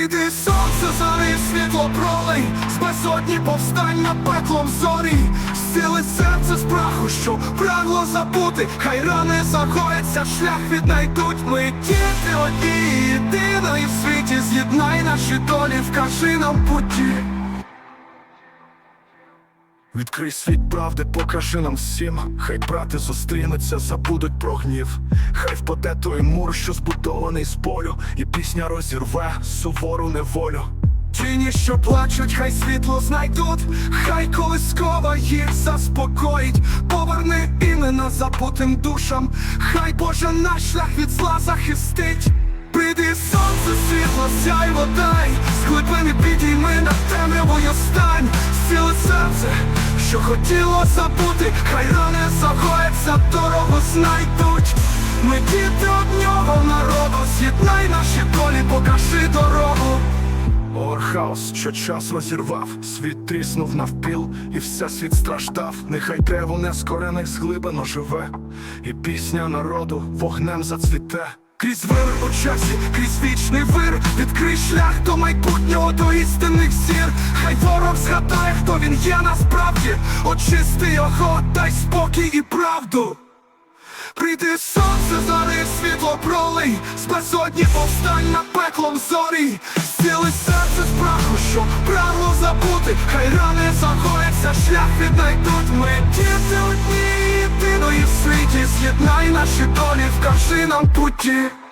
Прийди сонце, зари, світло пролей, з безодні на пеклом зорі, Зціли серце з праху, що прагло забути, хай рани загояться, шлях віднайдуть. Ми діти одні, єдиної в світі, з'єднай наші долі, вкажи нам путі. Відкрий світ правди, покажи нам всім. Хай брати зустрінуться, забудуть про гнів. Хай впаде той мур, що збудований з болю, і пісня розірве сувору неволю. Тіні, що плачуть, хай світло знайдуть, хай колискова їх заспокоїть, поверни імена забутим душам, хай Боже наш шлях від зла захистить. Прийди сонце, світло, сяйво дай, з глибини підійми що хотіло забути, хай рани загояться, дорогу знайдуть. Ми діти однього народу, з'єднай наші долі, покажи дорогу. Орхаус, що час розірвав, світ тріснув навпіл, і все світ страждав. Нехай дерево не скорених зглибено живе, і пісня народу вогнем зацвіте. Крізь вир у часі, крізь вічний вир, відкрий шлях до майбутнього, до істинних зір. Хай ворог згадає, хто він є насправді. Очисти його, дай спокій і правду. Прийди сонце, зари, світло пролий, з безодні повстань над пеклом зорі, Зціли серце з праху, що прагло забути, хай рани загояться, шлях віднайдуть ми діти одні єдиної в